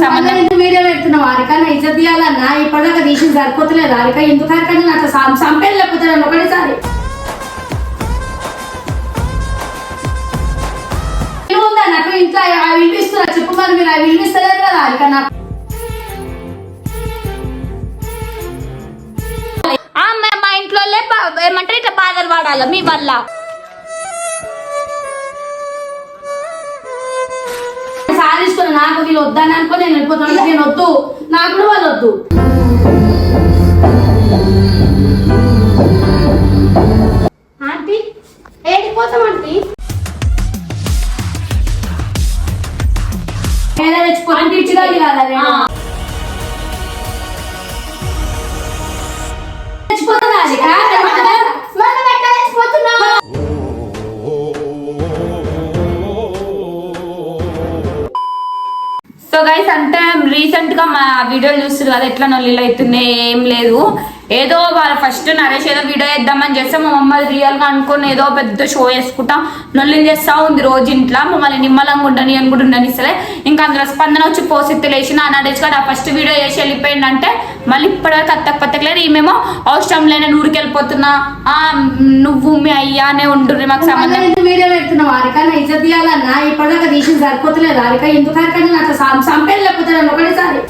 సంబంధం ఎందుకు వీడియో పెడుతున్నావు హారిక నా ఇజ్జత్ తీయాలన్నా ఇప్పటిదాకా తీసి సరిపోతలేదు? హారిక ఎందుకు హారిక నేను అట్లా సం- సంపేది లేకపోతే నన్ను ఒకటేసారి. ఏముందా నాకు ఇంట్లో అవి వినిపిస్తున్నా. చెప్పు మరి మీరు అవి వినిపిస్తలేదు కదా నాకు. మ- మా ఇంట్లో ఏమంటారు? ఇట్లా బాధలు పడాలి మీ వల్ల? సాధిస్తున్నా నాకు వీళ్ళు వద్దని అనుకో నేను వెళ్ళిపోతాను. నేను వద్దు. నాకు కూడా వాళ్ళు వద్దు. ఆంటీ ఏడిపోతాం ఆంటీ? ఏదో తెచ్చుకో. రీసెంట్గా మా వీడియోలు చూస్తారు కదా ఎట్లా నొల్లిలు అవుతున్నాయి ఏం లేదు. ఏదో వాళ్ళ ఫస్ట్ నరేష్ ఏదో వీడియో వేద్దామని చేస్తే మా మమ్మల్ని రియల్గా అనుకుని ఏదో పెద్ద షో వేసుకుంటా నొల్లిలు చేస్తా ఉంది రోజు ఇంట్లో. మమ్మల్ని నిమ్మలంగా ఉండని అని కూడా ఉండని సరే ఇంకా అందులో స్పందన వచ్చి పోసి లేచిన నరేష్ గారు ఆ ఫస్ట్ వీడియో చేసి వెళ్ళిపోయిందంటే మళ్ళీ ఇప్పటివరకు అత్తకు పత్తకలేదు ఈమెమో అవసరం లేని ఊరికి వెళ్ళిపోతున్నా ఆ నువ్వు మీ అయ్యానే ఉండుర్రి మాకు సంబంధం వీడియో పెడుతున్నావు హారిక. నా ఇజ్జత్ తీయాలన్నా ఇప్పటిదాకా తీసి సరిపోతలేదు హారిక. ఎందుకు నేను అట్లా నన్ను ఒకటేసారి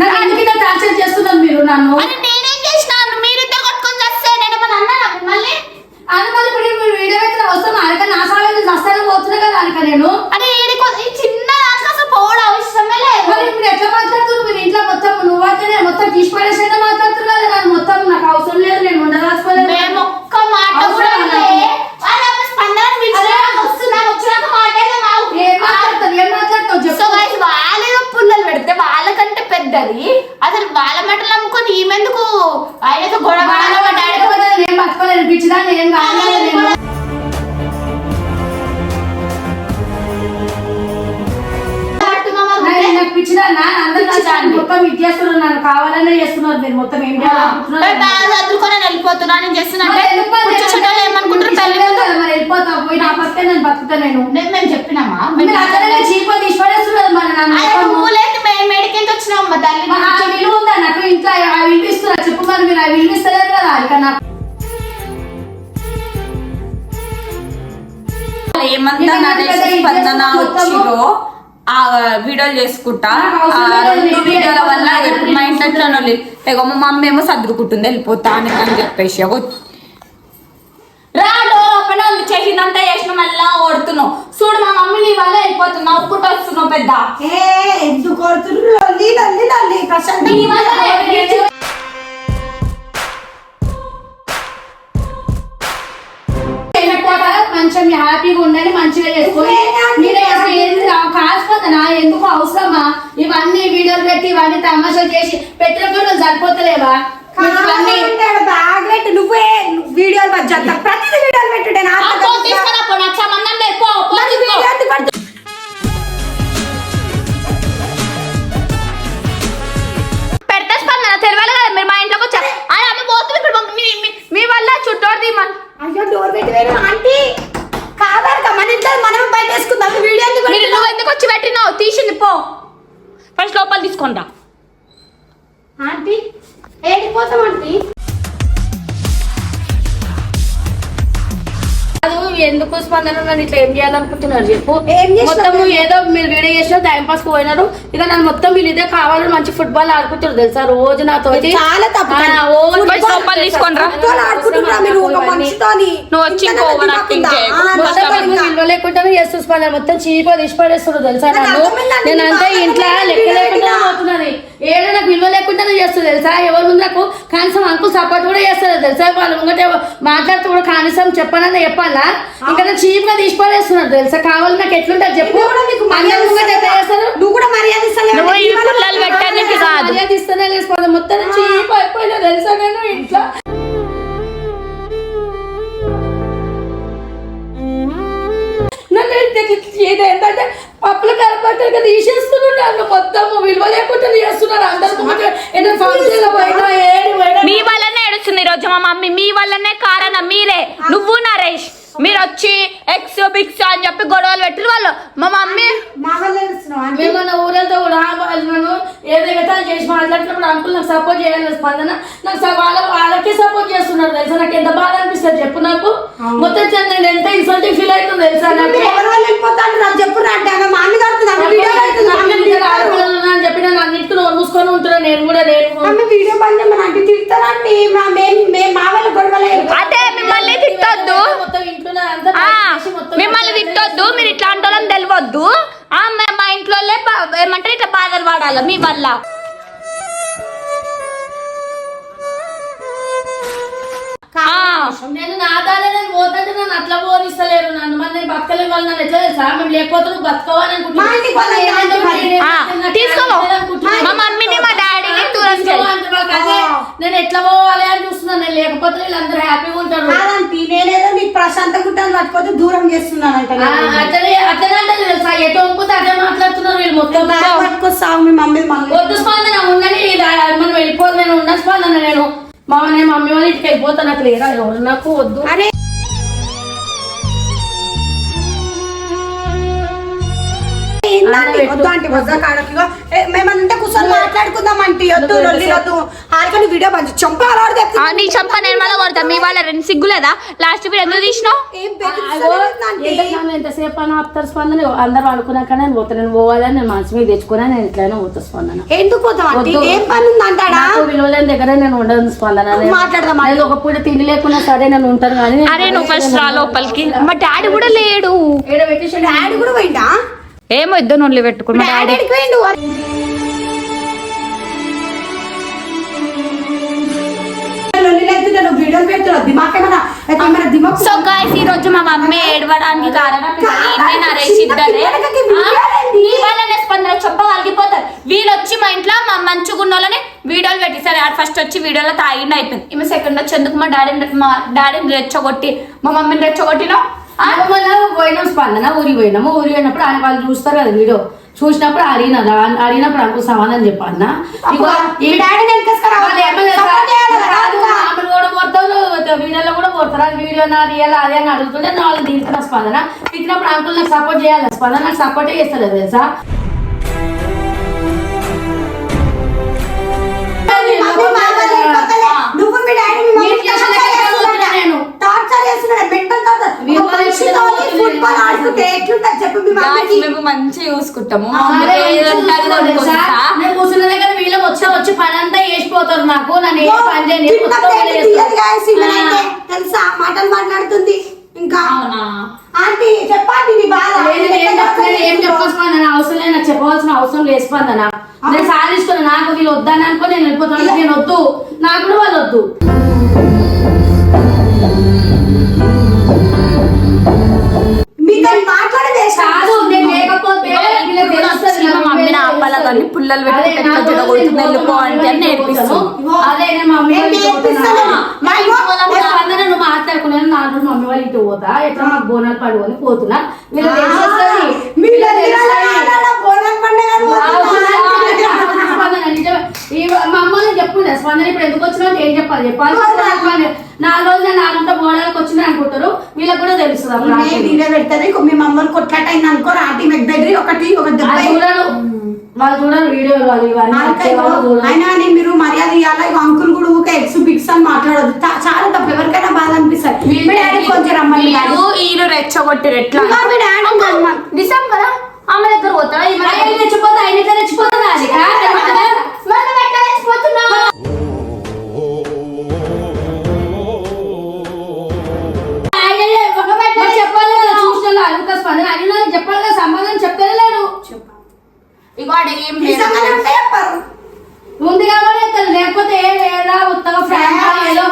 నాకు ఇలా టార్చర్ చేస్తున్నారు మీరు నన్ను? అని నేనేం చేసినాను మీరిద్దరు కొట్టుకొని వస్తే నేను ఏమన్నా అన్నానా మళ్ళీ? అది మళ్ళీ ఇప్పుడు మీరు వీడియో పెట్టిన అవసరం హారిక. నా సాగా నేను నష్టాలు పోతున్నా కదా నేను. అరే చిన్న పోవడం అవసరమే లేదు. మరి ఇప్పుడు ఎట్లా మాట్లాడుతున్నారు? మీరు ఇంట్లో మొత్తం నువ్వు అయితే నేను మొత్తం తీసి పడేసేదా మాట్లాడుతున్నారు కదా నాకు మొత్తం నాకు అవసరం లేదు నేను ఉండదాచుకోలేదు మేము ఒక్క మాట కూడా మొత్తం ఇది చేస్తున్నారు నన్ను కావాలనే చేస్తున్నారు మీరు మొత్తం ఏం బ్యాగ్ చదువుకొని నేను వెళ్ళిపోతున్నా నేను చేస్తున్నా మరి ఎందుకు మరి కూర్చో చుట్టాలు ఏమనుకుంటారు తల్లి మరి వెళ్ళిపోతావు పోయి నా పక్కన నేను బతుకుతా నేను. నేను మేము చెప్పినామా? మీరు అక్కడనే చీప్ తీసి పడేస్తున్నారు మరి నన్ను ఆయన మొత్తము. నువ్వు లేదు మేము మెడికించి వచ్చినాం మా తల్లి? విలువ ఉందా? నాకు ఇంట్లో అవి వినిపిస్తున్నా చెప్పు మరి మీరు అవి వినిపిస్తలేరు కదా ఇక నాకు. ఏమంతా నరేష్ మొత్తము- వచ్చిరో వీడియోలు చేసుకుంటా. రెండు వీడియోల వల్ల మా ఇంట్లో ఇక మా మమ్మీ ఏమో సర్దుకుంటుంది వెళ్ళిపోతా అని అని చెప్పేసి. రాడు చేసిందంతా చేసిన మళ్ళా ఓడుతున్నావు చూడు మా మమ్మీ నీ వల్ల వెళ్ళిపోతున్నావు ఒక్కటి వస్తున్నావు పెద్ద. ఎందుకు మంచిగా హ్యాపీగా ఉండండి మంచిగా చేసుకొని మీరే అసలు ఏంది ఎందుకు అవసరమా? ఇవన్నీ వీడియోలు పెట్టి ఇవన్నీ తమాషాలు చేసి పెట్టిన కూడా సరిపోతలేవా నువ్వే వీడియోలు ప్రతిదీ వీడియోలు పెట్టుడే నాకు తెలియాలి కదా మీరు మా ఇంట్లోకి వచ్చారు అని అమ్మ పోతుంది మీ వల్ల చుట్టోడు తీమని అయ్యో డోర్ పెట్టి వేరు ఆంటీ కాదరక మన ఇంట్లో మనం బయట వేసుకుందాం వీడియో ఎందుకు మీరు? నువ్వు ఎందుకు వచ్చి పెట్టినావు? తీసింది పో. ఫస్ట్ లోపల తీసుకుంటా ఆంటీ ఏడిపోతాం ఆంటీ? ఎందుకు స్పందన నన్ను ఇట్లా ఏం చేయాలనుకుంటున్నారు చెప్పు ఏం చేసినావు? మొత్తం ఏదో మీరు వీడియో చేసిన టైం పాస్ పోయినారు ఇక నన్ను మొత్తం వీళ్ళు ఇదే కావాలని మంచి ఫుట్బాల్ ఆడుకుంటారు తెలుసా రోజు నాతో చాలా తప్పు ఆ, ఓ ఫస్ట్ లోపల తీసుకొని రా. ఫుట్బాల్ ఆడుకుంటున్నా మీరు ఒక మనిషితోని నువ్వు వచ్చి ఇంత ఇంకో నన్ను over acting దిమాకుందా? చేయకు. ఆ, మొత్తం. విలువ లేకుండానే చేస్తూ స్పందన మొత్తం చీప తీసి పడేస్తున్నారు తెలుసా నాకు నన్ను అర్థమైందండి, నేను అంతా ఇంట్లో లెక్క లేకుండా. పోతున్నది ఏదో నాకు విలువ లేకుండానే చేస్తుంది తెలుసా? ఎవరు ముందు నాకు కనీసం అంకుల్ సపోర్ట్ కూడా చేస్తారు తెలుసా? వాళ్ళు ముంగట మాట్లాడుతూ కూడా కనీసం చెప్పనని చెప్పాలా? ఇంకా చీప్గా తీసి పడేస్తున్నారు తెలుసా? కావాలి నాకు ఎట్లుంటుంది చెప్పు. నువ్వు కూడా మర్యాద మర్యాద ఇస్తేనే మొత్తం చీప్ అయిపోయినా తెలుసా నేను ఇంట్లో? మొత్తం విలువ లేకుండా అందరు మీ వల్లనే ఏడుస్తుంది రోజు మా మమ్మీ. మీ వల్లనే కారణం మీరే. నువ్వు నరేష్. మీరు వచ్చి ఎక్స్ బిక్స్ అని చెప్పి గొడవలు పెట్టిన వాళ్ళు. మా మమ్మీ మా వల్ల తెలుస్తున్నావు ఆంటీ. మేము మన ఊరంతా కూడా వాళ్ళు నన్ను ఏదో ఎగతాలు చేసి మాట్లాడుతున్నప్పుడు అంకుల్ నాకు సపోర్ట్ చేయాలి స్పందన. నాకు వాళ్ళ వాళ్ళకే సపోర్ట్ చేస్తున్నారు తెలుసా? నాకు ఎంత బాధ అనిపిస్తుంది చెప్పు నాకు. మొత్తం నేను ఎంత ఇన్సల్టింగ్ ఫీల్ అవుతుంది తెలుసా నాకు? ఎవరి వల్ల వెళ్ళిపోతాను నాకు చెప్పు అంటే. మా అమ్మ అని చెప్పి నన్ను అన్నిటికీ నోరు మూసుకొని ఉంటున్నా. నేను కూడా నేను వీడియో అంటే తిడతారండి మా మేము మేము మా వాళ్ళ గొడవలే అదే మిమ్మల్ని తిట్టొద్దు మొత్తం ఇంట్లో అంతా ఆ, చేసి మొత్తం మిమ్మల్ని తిట్టొద్దు మీరు ఇట్లాంటి వాళ్ళని తెలియవద్దు ఆ, మే- మా ఇంట్లో ఏమంటారు ఇట్లా బాధలు పడాలి మీ వల్ల. ఆ, నేను నా దాని నేను పోతుంటే నన్ను అట్లా పోనిస్తలేరు నన్ను. మరి నేను బతకలేని వాళ్ళు నన్ను ఎట్లా తెలుసా? మేము లేకపోతే నువ్వు బతకవని నేను ఎట్లా పోవాలి అని చూస్తున్నాను. నేను లేకపోతే వీళ్ళందరూ హ్యాపీగా ఉంటారు. కాదంటీ నేనేదో నీకు ప్రశాంతంగా ఉంటాను. పట్టుకోతే దూరం చేస్తున్నానంట ఆ, అట్లనే అట్లనే అంటే తెలుసా? ఎటు వంపుతే అదే మాట్లాడుతున్నారు వీళ్ళు మొత్తం. పట్టుకొస్తావు మీ మమ్మీ మళ్ళీ వద్దు స్పందన ఉండని మనం వెళ్ళిపోదు నేను ఉన్న స్పందన నేను. మా నేను మమ్మీ వాళ్ళ ఇంటికి వెళ్ళిపోతాను. నాకు వద్దు. అరే ఏంటంటే వద్దు అంటే వద్దా కాడకిగో మేమంటే కూర్చొని మాట్లాడుకుందాం అంటే వద్దు వీడియో చంప నీ నేను కొడతా. మీ వాళ్ళ రెండు సిగ్గులేదా? లాస్ట్ ఎందుకు తీసినావు? ఏం అగో, బెదిరిస్తలేదండి. ఎంతకాలం ఎంతసేపు అని ఆపుతారు స్పందన? అందరూ అనుకున్నాక నేను పోతా. నేను పోవాలని నేను మనసు మీద తెచ్చుకున్నా నేను పోతా స్పందన. ఎందుకు పోతాం అంటే వద్దు. ఏం పని ఉంది అంటాడా? నాకు విలువలేని దగ్గర నేను ఉండను స్పందన. నేను- మాట్లాడదాం. నేను ఒక పూట తిండి లేకున్నా సరే నేను ఉంటాను కానీ అరే నువ్వు ఫస్ట్ రా లోపలికి. మా డాడీ కూడా లేడు. డాడీ కూడా పోయిందా ఏమో ఇద్దరు నొల్లి పెట్టుకుని మా డాడీ సో గాయస్ ఈ రోజు మా మమ్మీ ఏడవడానికి కారణం స్పందన చెప్ప కలిగిపోతారు వీళ్ళు వచ్చి మా ఇంట్లో మా మంచుకున్న వాళ్ళని వీడియోలు పెట్టి సరే ఫస్ట్ వచ్చి వీడియోలో తాగిండి అయిపోయింది. ఈమె సెకండ్ వచ్చి ఎందుకు మా డాడీని మా డాడీని రెచ్చగొట్టి మా మమ్మీని రెచ్చగొట్టినా? మొన్న పోయినాం స్పందన ఊరికి పోయినాము. ఊరికి పోయినప్పుడు ఆయన వాళ్ళు చూస్తారు కదా వీడియో. చూసినప్పుడు అడిగిన అడిగినప్పుడు అంకుల్ సమాధానం చెప్పన్న. కూడా వీడియోలో కూడా అది వీడియో నా రియల్ అదే అని అడుగుతుంటే నాలుగు తీసిన స్పందన. తిట్టినప్పుడు అంకుల్ నాకు సపోర్ట్ చేయాలి స్పందన నాకు సపోర్టే చేస్తలేదు తెలుసా? మేము మంచిగా చూసుకుంటాము. కూర్చున్న దగ్గర వీళ్ళు వచ్చి వచ్చి పని అంతా చేసిపోతారు నాకు. నన్ను ఏ పని. తెలుసా? మాటలు మాట్లాడుతుంది ఇంకా. ఆంటీ చెప్పండి నీ బాధ. నేను ఏం చెప్పాల్సిన అవసరం లేదు నాకు చెప్పవలసిన అవసరం లేదు స్పందన. నేను సాధించుకున్నా నాకు వీళ్ళు వద్దని అనుకో నేను వెళ్ళిపోతాను. నేను వద్దు. నాకు కూడా వాళ్ళు వద్దు. కాదు నేను లేకపోతే వీళ్ళకి తెలుస్తది మా నాకు మమ్మీని వీళ్ళకి ఆపాలా తెలుస్తది. కానీ పుల్లలు పెట్టి అదే పెద్ద నాకు జడ కొడుతుంది, నేను వెళ్ళిపో అంటే అని నేర్పిస్తాను. అదే మమ్మీ. పోతున్నా. మా ఇంట్లో ఏ స్పందన నువ్వు మాట్లాడుకున్నాను నా రోజు మమ్మీ వాళ్ళ ఇంటికి పోతా ఎట్లా మాకు బోనాలు పడుకొని పోతున్నా వీళ్ళకి తెలిసేస్తది. మీ వీళ్ళకి దగ్గర తెలుస్తది. ఈ మా అమ్మని చెప్పుండే స్పందన ఇప్పుడు ఎందుకు వచ్చినా ఏం చెప్పాలి? చెప్పాలి నాలుగు రోజులు నాలుగుంట బోనాలకు వచ్చినా అనుకుంటారు. వీళ్ళకి కూడా తెలుస్తుంది అప్పుడు. వీడియో పెడతారు. మీ మమ్మల్ని కొట్లాట అయింది అనుకో ఆంటీ బెదిరి ఒకటి ఒక చూడరు. వాళ్ళు చూడరు చూడరు. అయినా మీరు మర్యాద ఇవ్వాలి అంకుల్ కూడా ఊకే ఎక్స్ బిక్స్ అని మాట్లాడదు చాలా తప్పు. ఎవరికైనా బాధ డాడీ కొంచెం రమ్మని రెచ్చగొట్టిరు ఎట్లా. నిజం కదా ఆమె దగ్గర ఈమె ఆయన ఇట్లా అది మనం చెప్పాలి కదా చూసిన అడుగుతా స్పందన అడిగినా చెప్పాలి కదా సమాధానం చెప్తానే లేడు. ఇగో ఆడ ఏం లేదు నిజంగానే ఉంటే చెప్పారు ఉంది కాబట్టి లేకపోతే ఏ లేదా ఉత్తగా ఫ్రాంక్ ఏదో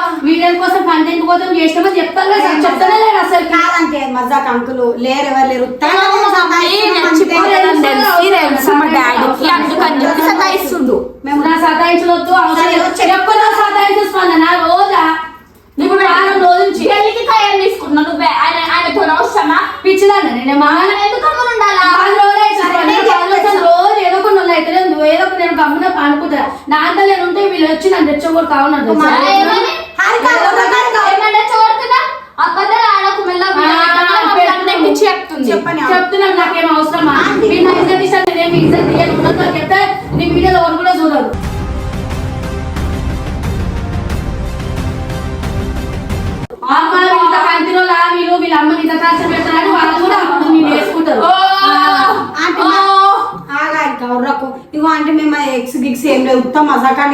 కోసం చేసినామని చెప్తాను కదా చెప్తానే లేడు అసలు. కాదంటే మజాక్ అంకులు లేరు ఎవరు లేరు. సతాయిస్తుండు. మేము నా సతాయించవద్దు అవసరం లేదు. నా సతాయించు స్పందన రోజా. నీకు నుంచి పెళ్ళికి నువ్వే ఆయన ఆయనతో అవసరమా? పిచ్చిదాన్ని నేను మా ఎందుకు అమ్ములు ఉండాలా రోజు ఏదో నొల్లు అయితే లేదు. ఏదో నేను గమ్మున అనుకుంటా నా అంతా నేను ఉంటే వీళ్ళు వచ్చి నన్ను అవుతుంది చెప్పని చెప్తున్నాను నాకేం అవసరమా? మీరు నా ఇజ్జత్ ఇజ్జత్ ఉన్నతో చెప్తే నీ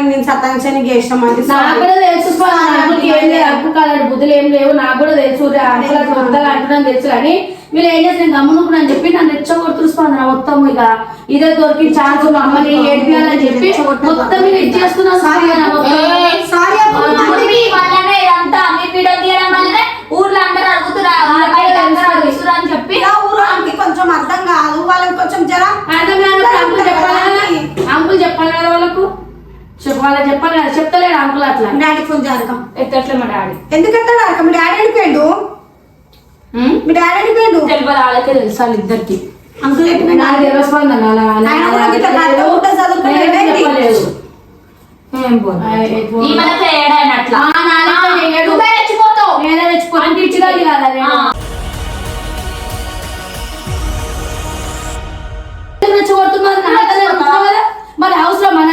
మజాకానికి నేను సతాంక్షానికి చేసినాం అంటే నాకు కూడా తెలుసు అంకుల్కి ఏం లేదు అప్పు కాలాడు బుద్ధులు ఏం లేవు నాకు కూడా తెలుసు అంకుల్ అట్లా అంటున్నాను తెలుసు కానీ వీళ్ళు ఏం చేసి నేను గమ్మునుకున్నాను చెప్పి నన్ను రెచ్చగొడుతురు స్పందన మొత్తం ఇక ఇదే దొరికి ఛాన్స్ మా అమ్మని ఏడిపియాలని చెప్పి మొత్తం మీరు మొత్తం. ఏయ్! సారీ ఇప్పుడు మీ వల్లనే ఇదంతా మీ వీడియో తీయడం వల్లనే ఊర్లో అందరూ అడుగుతురా బయట అందరూ అడుగుతురా అని చెప్పి ఇలా ఊరు ఆంటీ కొంచెం అర్థం కాదు వాళ్ళకి కొంచెం జర అర్థం కాదు అంకుల్ చెప్పాలి కదా అంకుల్ చెప్పాలి కదా వాళ్ళకు చెప్ప వాళ్ళకి చెప్పాలి కదా చెప్తలేడు అంకుల్ అట్లా మీ డాడీ ఫోన్ జరగం ఎత్తట్లే మా డాడీ. ఎందుకంటే నాకు మీ డాడీ అడిపోయాడు? మీ డాడీ అడిపోయాడు తెలియదు వాళ్ళకే తెలుసు వాళ్ళిద్దరికి అంకుల్ చెప్పిన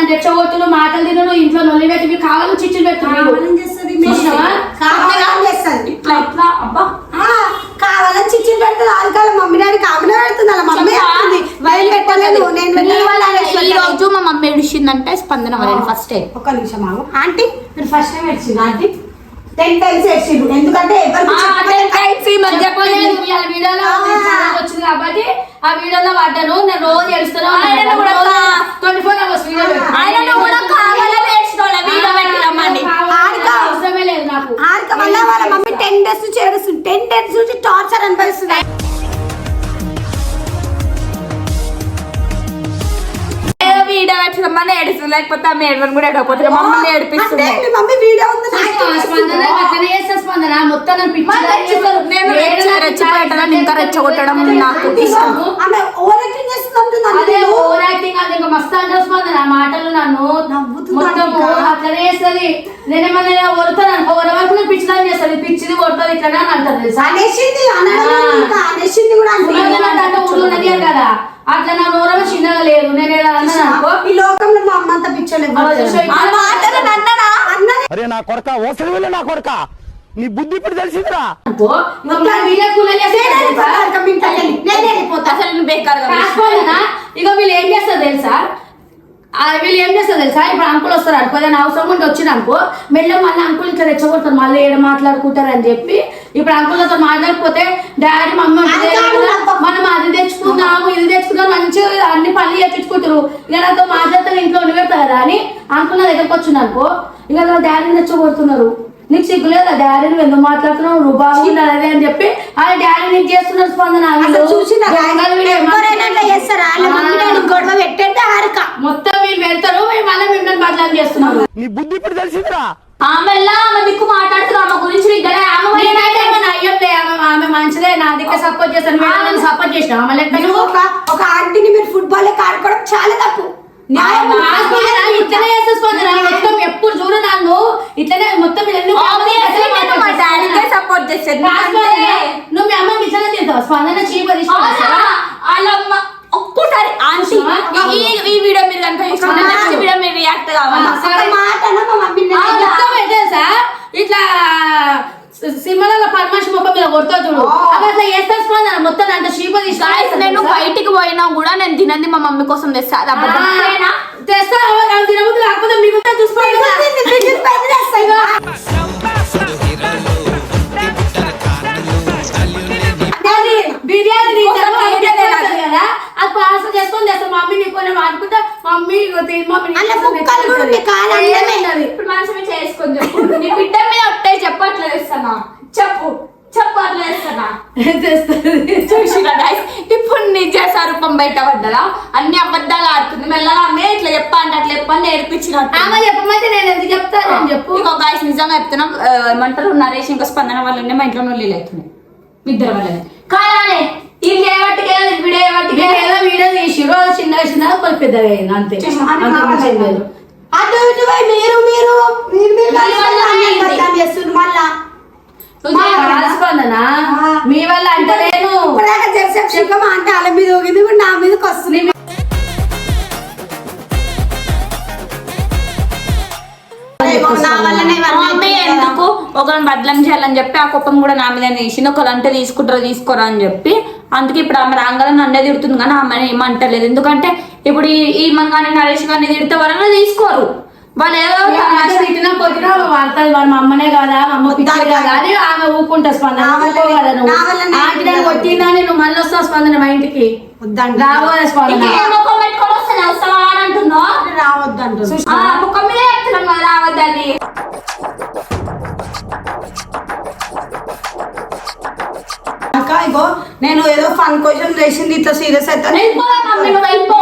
మనం రెచ్చగొట్టును మాటలు తినను ఇంట్లో నొల్లి పెట్టి మీరు కావాలని చిచ్చులు పెడుతున్నారు కావాలని చేస్తుంది మీ చూసినావా? కావాలని చేస్తుంది. ఇట్లా ఇట్లా. అబ్బా. ఆ, కావాలని చిచ్చి పెడుతుంది. ఆదికాలం మమ్మీ డాడీ కాకుండా పెడుతుంది అలా మమ్మీ? అంటుంది వైల్ పెట్టలేదు. నేను ఈ. రోజు మా మమ్మీ ఏడిచిందంటే స్పందన వల్ల ఫస్ట్ టైం ఒక్క నిమిషం ఆగు. ఆంటీ మీరు ఫస్ట్ టైం ఏడ్చింది ఆంటీ టెన్ టైమ్స్ ఏడ్చిండు ఎందుకంటే ఎవరికి వీడియోలో ఉంది, ఛానల్ వచ్చింది కాబట్టి ఆ వీడియోలో పడ్డాను నేను రోజు ఏడుస్తాను కూడా ట్వంటీ ఫోర్ అవర్స్ వీడియో. ఆయనను కూడా కావాలని వీడియో పెట్టి అవసరమే లేదు నాకు. ఆడిక వల్ల వాళ్ళ మమ్మీ టెన్ డేస్ నుంచి ఏడుస్తుంది. టెన్ డేస్ నుంచి టార్చర్ అనిపిస్తుంది. వీడియో పెట్టి రమ్మని ఏడుస్తుంది. లేకపోతే ఆమె ఏడవని కూడా ఏడవకపోతే మమ్మల్ని అంటే ఏడిపిస్తుంది. మీ మమ్మీ వీడియో ఉంది ఆ స్పందన మొత్తం నన్ను పిచ్చి మరి రెచ్చి- నేను రెచ్చి- రెచ్చిపోయటం ఇంకా రెచ్చగొట్టడం నాకు ఇష్టం. ఆమె ఓవర్ యాక్టింగ్ చేస్తుంది అంటుంది అదే అందులో. ఓవర్ యాక్టింగ్ అది ఇంకా మస్తు అంటారు స్పందన ఆ మాటలు నన్ను నవ్వుతుంది మొత్తం ఇంకా. అట్లనే చేస్తుంది. నేనేమన్నా ఒరుతాను అనుకో వరకు నేను పిచ్చిదాన్ని చేస్తుంది పిచ్చిది కొడుతుంది ఇట్లనే అని అంటారు తెలుసా? అనేసింది అనడం ఆ. ఇంకా అనేసింది కూడా అంటే అంటే ఊళ్ళో ఉన్నది కదా. అట్లా నా నోరవ చిన్నగా లేదు. నేను ఏదో అన్నాను అనుకో? ఈ లోకంలో మా అమ్మ అంతా అరే నా కొడక వెళ్ళి నా కొడక? నీ బుద్ధి ఇప్పుడు తెలిసిందిరా? అసలు బేకార్ ఇక వీళ్ళు ఏం చేస్తారు తెలుసా? వీళ్ళు ఏం చేస్తారు తెలుసా? ఇప్పుడు అంకుల్ వస్తారు అనుకో ఏదైనా అవసరం ఉంటే వచ్చిన అనుకో మెల్ల మళ్ళీ అంకుల్ ఇట్లా రెచ్చగొడతారు మళ్ళీ ఏడ మాట్లాడుకుంటారు అని చెప్పి ఇప్పుడు అంకుల్తో మాట్లాడకపోతే డాడీ మమ్మీ. మనం అది తెచ్చుకుందాము ఇది తెచ్చుకుందాం మంచిగా అన్ని పనులు చేపించుకుంటారు. ఇక నాతో మాట్లాడతాను ఇంట్లో ఉండి పెడతా కదా అని అంకుల్ నా దగ్గరకు వచ్చింది అనుకో ఇక డాడీని తెచ్చగొడుతున్నారు. నీకు సిగ్గులేదా డాడీ నువ్వు ఎందుకు మాట్లాడుతున్నావు? నువ్వు బాగుండాలి అదే అని చెప్పి ఆ డాడీ నీకు చేస్తున్నారు స్పందన గొడవ పెట్టేది హారిక? మొత్తం వీళ్ళు పెడతారు మేము మళ్ళీ మిమ్మల్ని బదలాం చేస్తున్నారు. నీ బుద్ధి ఇప్పుడు తెలిసిందిరా. ఆమెల్లా ఆమె దిక్కు మాట్లాడుతున్నా ఆమె గురించి నీకు? ఆమె నేనైతే ఆమె ఆమె ఆమె మంచిదే నా దగ్గర సపోర్ట్ చేస్తాను సపోర్ట్ చేసిన? ఆమె లెక్క ఒక ఒక ఆంటీని మీరు ఫుట్బాల్ ఆడుకోవడం చాలా తప్పు. ఇట్లనే స్పందన మొత్తం ఎప్పుడు చూడు నన్ను. ఇట్లనే మొత్తం మా డాడీకే సపోర్ట్ చేసేది. నువ్వు మీ అమ్మకి ఇట్లనే తింటావు? స్పందన చీప్ అది వాళ్ళమ్మ ఒక్కసారి ఆంటీ ఈ ఈ వీడియో మీరు కనుక నెక్స్ట్ వీడియో మీరు రియాక్ట్ కావాలి. మాట మా ఇట్లా సినిమాలలో పరమాశి మొక్క మీద కొడతా చూడు. అట్లా చేస్తా స్పందన. మొత్తం అంత Guys, నేను బయటికి పోయినా కూడా నేను తినది మా మమ్మీ కోసం తెస్తా? తెస్తా. తినబుద్ధి కాకపోతే మిగతా చెప్తున్నాం ఏమంటారు? నరేష్ ఇంకా స్పందన వల్లనే మా ఇంట్లో నొల్లి అవుతున్నాయి. ఇద్దరు వల్లనే. కాదానే ఇది చేయబట్టికే వీడియో చేయబట్టికే నేను ఏదో వీడియో తీసిరు అది చిన్నగా చిన్నగా కొంచెం పెద్దగా అయింది అంతే. అంతకు మించి ఏం లేదు. అటు ఇటు పోయి మీరు మీరు. చేస్తున్నారు మళ్ళా. స్పందన. మీ వల్ల అంటలేను అంటే వాళ్ళ మీద ఊగింది నా మీదకి వస్తుంది. ఎందుకు? ఒకరిని బదలం చేయాలని చెప్పి ఆ కుప్పం కూడా నా మీద తీసింది ఒకరు అంటే తీసుకుంటారో తీసుకోరా అని చెప్పి. అందుకే ఇప్పుడు ఆమె రాగానే నన్నే తిడుతుంది కానీ ఆమె ఏమంటలేదు ఎందుకంటే ఇప్పుడు ఈ- కానీ నరేష్ గారిని తిడితే వాళ్ళని తీసుకోరు. వాళ్ళు ఏదో తిట్టినా కొట్టినా వాడుతుంది వాళ్ళ మా అమ్మనే కదా? మా అమ్మ పిచ్చి కదా? అని ఆమె ఊకుంటా స్పందన. ఆంటీ నువ్వు. మళ్ళీ వస్తావు స్పందన మా ఇంటికి? రావాలి స్పందన. అని అంటున్నా ఇగో నేను ఏదో ఫన్ క్వశ్చన్ వేసింది ఇట్లా సీరియస్ అయితే వెళ్ళిపో మమ్మీ నువ్వు వెళ్ళిపో.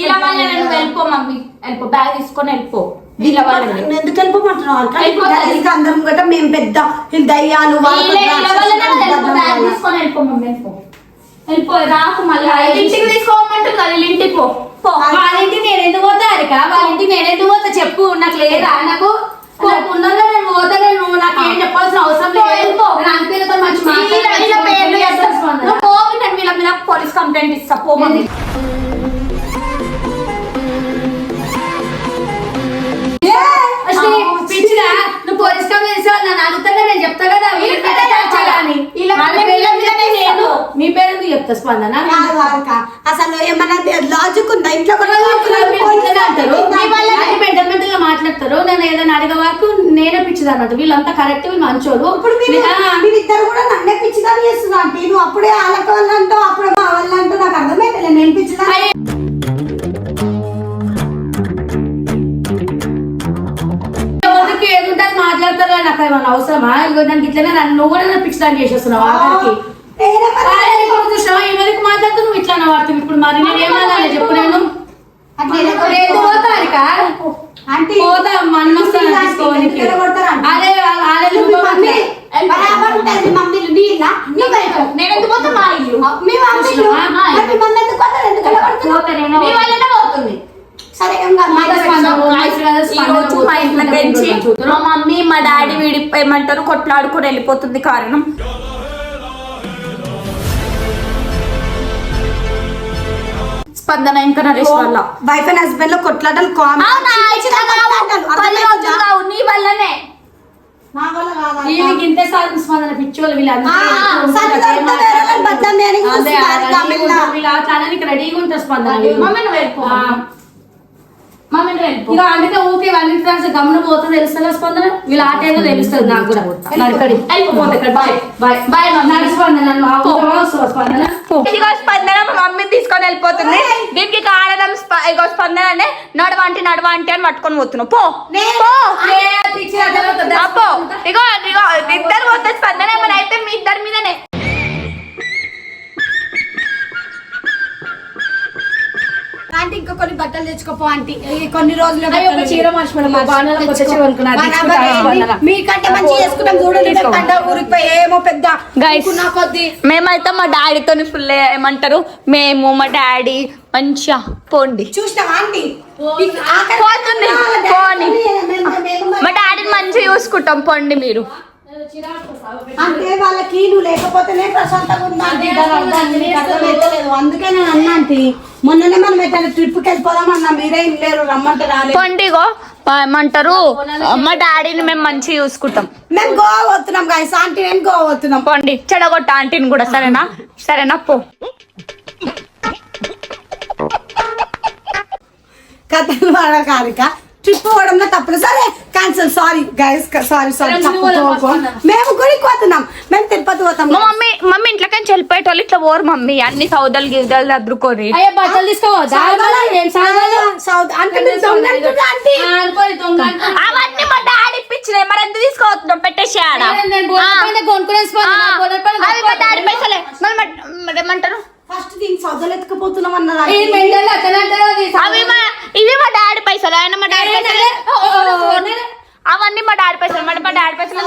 ఇలా నువ్వు వెళ్ళిపో మమ్మీ. వెళ్ళిపో బ్యాగ్ తీసుకొని వెళ్ళిపో. వీళ్ళ ఎందుకు వెళ్ళిపోమంటున్నావు. ఇంకా అందరం గట్ట మేము పెద్ద దయ్యాలు బ్యాగ్ తీసుకొని వెళ్ళిపో మమ్మీ వెళ్ళిపో. వెళ్ళిపో రాకు మళ్ళీ. ఇంటికి తీసుకోమంటుంది కదా వీళ్ళ ఇంటికి పో. వాళ్ళ ఇంటికి నేను ఎందుకు పోతా అరిక? వాళ్ళ ఇంటికి నేను ఎందుకు పోతా చెప్పు నాకు లేదా? నాకు నాకు ఉన్నదో నేను పోతా నేను నాకు ఏం చెప్పాల్సిన అవసరం లేదు వెళ్ళిపో. నేను అంతేలతో మంచి వీళ్ళ- వీళ్ళ పేర్లు చేస్తా. నువ్వు పో నేను వీళ్ళ మీద పోలీస్ కంప్లైంట్ ఇస్తా పో మమ్మీ పిచ్చిగా నువ్వు పోలీస్ కంప్లైంట్ అడుగుతానే నేను చెప్తా కదా మీ పేరు చెప్తా స్పందన? అసలు ఏమన్నా లాజిక్ ఉందా? ఇంట్లో కూడా అంటారు. మెంటల్ మెంటల్గా మాట్లాడతారు. నేను ఏదైనా అడిగే వరకు నేనే పిచ్చిది అన్నట్టు వీళ్ళంతా కరెక్ట్ వీళ్ళు మంచోళ్ళు. ఇప్పుడు మీరిద్దరు కూడా నన్నే పిచ్చిదాన్ని చేస్తున్నా అంటే నువ్వు అప్పుడే వాళ్ళకి వాళ్ళు అంటావు అప్పుడే మా వాళ్ళు అంటావు నాకు అర్థమైతే నేను పిచ్చిదాన్ని అవసరమా? ఇగో నాకు ఇట్లనే నన్ను నువ్వు కూడా నన్ను పిచ్చిదాన్ని చేసేస్తున్నావు ఆఖరికి. చూసినావా? ఈ మీదకి మాట్లాడుతూ నువ్వు ఇట్లా వాడుతుంది ఇప్పుడు మరి నేను ఏమన్నా చెప్పు నేను. పోతా మన్ను వస్తాను? అదే అదే బరాబర్ ఉంటుంది నీళ్ళ. నేను ఎందుకు పోతా మా ఇల్లు? మీ మమ్మీ చూసినావా? మరి మీ మమ్మీ ఎందుకు పోతారు? ఎందుకు పోతుంది. మా ఇంట్లో పెంచి మమ్మీ మా డాడీ వీడి ఏమంటారు? కొట్లాడుకొని వెళ్ళిపోతుంది కారణం. స్పందన ఇంకా నరేష్ వల్ల. వైఫ్ అండ్ హస్బెండ్లో కొట్లాటలు కామన్ నీ వల్లనే? వీళ్ళకి ఇంతే సాధన స్పందన పిచ్చోళ్ళు వీళ్ళు ఆ, సరే, సరే, వేరే వాళ్ళని బద్దం చేయడానికి అదే చూస్తున్నారు తమిళ. వీళ్ళు రెడీగా ఉంటారు స్పందన వీళ్ళు. మమ్మీ నువ్వు వెళ్ళిపో ఆ. మమ్మీ నువ్వు వెళ్ళిపో ఇక అందుకే ఊకే వాళ్ళ రాసి గమన పోతుంది తెలుస్తుందా స్పందన? వీళ్ళ తెలుస్తుంది నాకు కూడా. నడకడి ఇక్కడ. బాయ్. బాయ్. బాయ్ నడు స్పందన స్పందన. ఇదిగో స్పందన మా మమ్మీని తీసుకొని వెళ్ళిపోతుంది. దీనికి కారణం ఇగో స్పందన అంటే నడవంటి నడవంటి అని పట్టుకొని పోతున్నావు. పో. తెచ్చుకోపో ఆంటీ. ఈ కొన్ని రోజులు చీర. మీకంటే మంచి చేసుకుంటాం చూడండి ఊరికి ఏమో పెద్ద కొద్ది. మేమైతే మా డాడీతో ఫుల్ ఏమంటారు? మేము మా డాడీ మంచిగా పోండి. చూసినావా ఆంటీ? పోతుంది, పోనీ. మా డాడీని మంచిగా చూసుకుంటాం పోండి మీరు. అంటే వాళ్ళకి నువ్వు లేకపోతేనే ప్రశాంతంగా ఉంది. అందుకే నేను అన్నా మొన్ననే మనం ఎట్లా ట్రిప్కి వెళ్ళిపోదాం అన్నా మీరే ఏం లేరు రమ్మంటే రాలేదు. పోండిగో ఏమంటారు? మా డాడీని మేము మంచిగా చూసుకుంటాం. మేము గోవా పోతున్నాం గాయస్ ఆంటీ నేను గోవా పోతున్నాం. పోండి చెడగొట్ట ఆంటీని కూడా సరేనా? సరేనా? పో. కథలు వాడకారిక ట్రిప్ పోవడంలో తప్పదు సరే cancel sorry guys sorry sorry. మేము గుడికి పోతున్నాం. మేము తిరుపతి పోతాం. మా మమ్మీ మమ్మీ ఇంట్లోకి వెళ్ళిపోయేటోళ్ళు ఇట్లా పోరు మమ్మీ. అన్ని సౌదలు గిద్దలు అద్దుకొని. అయ్యో బట్టలు తీసుకోవద్దా. అవన్నీ మా డాడీ ఇప్పించినాయి. మరి ఎందుకు తీసుకోవద్దాం పెట్టేసి ఆడ. అవి మా డాడీ పైసలే. మరి ఏమంటారు? ఫస్ట్ దీన్ని సౌదలు ఎత్తుకుపోతున్నాం అది. అవి మా ఇవి మా డాడీ పైసలు ఆయన మా డాడీ పైసలే. అవన్నీ మా డాడీ పైసలు మా డాడీ పైసలు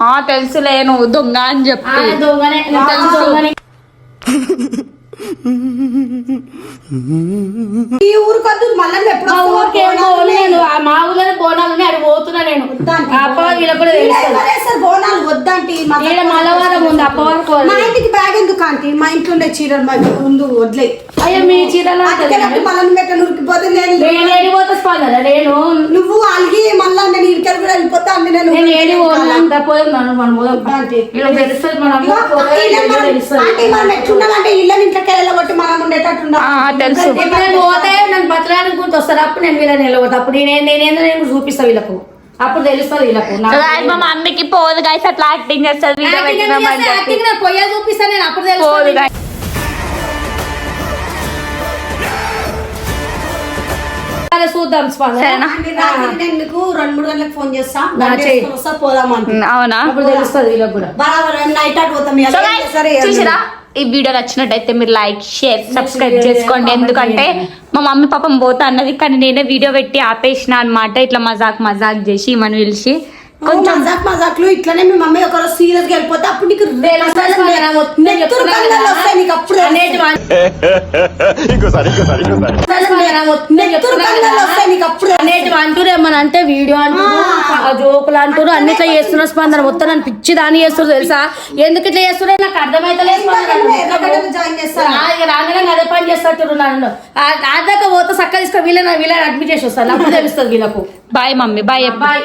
ఆ తెలుసులే నువ్వు దొంగ అని ఆ, చెప్పి దొంగనే నాకు తెలుసు దొంగనే ఈ ఊరికొద్దు మళ్ళీ ఎప్పుడు మా ఊరికి ఏం పోను నేను. ఆ మా ఊర్లోనే బోనాలు ఉన్నాయి అక్కడ పోతున్నా నేను. అప్పవారు వీళ్ళకి కూడా తెలుస్తుంది బోనాలు వద్దంటి మా ఈడ మలవారం ఉంది అప్పవారు మా ఇంటికి బ్యాగ్ ఎందుకు ఆంటీ? మా ఇంట్లో ఉండే చీరలు మా ముందు వదిలే. అయ్యో మీ చీరలు మళ్ళీ నేను నేను ఏడిపోతా స్పందన నేను నువ్వు అలిగి మళ్ళా నేను ఇరికలు కూడా వెళ్ళిపోతా అండి నేను నేను ఏడి పోదాం పోదాం మనం మనం పోదాం ఆంటీ. ఇలా తెలుస్తుంది మనం ఇగో, పోతే ఇలా ఇలా మనం- తెలుస్తుంది ఆంటీ మనం ఎట్లుండాలంటే ఇళ్ళ వెళ్ళగొట్టి మనం. ఆ, తెలుసు. నేను పోతే నన్ను బతలానికి గుర్తు వస్తారు అప్పుడు నేను వీళ్ళని నిలబోతా అప్పుడు నేను నేనేందో నేను చూపిస్తా వీళ్ళకు. అప్పుడు తెలుస్తుంది వీళ్ళకు. మా మమ్మీకి పోదు గైస్ అట్లా యాక్టింగ్ చేస్తుంది పొయ్యా చూపిస్తాను నేను అప్పుడు పోదు సరే చూద్దాం మీకు రెండు మూడు గంటలకు ఫోన్ చేస్తా. వస్తా పోదాం అవునా? అప్పుడు తెలుస్తుంది వీళ్ళకి కూడా. బరాబర్ నైట్ అటు పోతాం ఇవాళ. సో గైస్ సరే చూసిరా? ఈ వీడియో నచ్చినట్టయితే మీరు లైక్ షేర్ సబ్స్క్రైబ్ చేసుకోండి. ఎందుకంటే మా మమ్మీ పాపం పోతా అన్నది కానీ నేనే వీడియో పెట్టి ఆపేసిన అన్నమాట. ఇట్లా మజాక్ మజాక్ చేసి మనం పిలిచి కొంచెం మజాక్ మజాక్లు ఇట్లనే మీ మమ్మీ ఒకరోజు సీరియస్గా వెళ్ళిపోతే అప్పుడు నీకు అనేటి అంటారు ఏమని అంటే వీడియో అంటారు జోకులు అంటారు అన్ని ఇట్లా చేస్తున్నారు స్పందన. మొత్తం నన్ను పిచ్చి దాన్ని చేస్తారు తెలుసా? ఎందుకు ఇట్లా చేస్తున్నారు? నాకు అర్థమైతలేదు రాగానే అదే పని చేస్తారు నన్ను. ఆ- ఆ దాకా పోతే చక్క తీసుకొని వీళ్ళని వీళ్ళని అడ్మిట్ చేసి వస్తాను. అప్పుడు తెలుస్తుంది వీళ్ళకు. Bye mummy bye bye.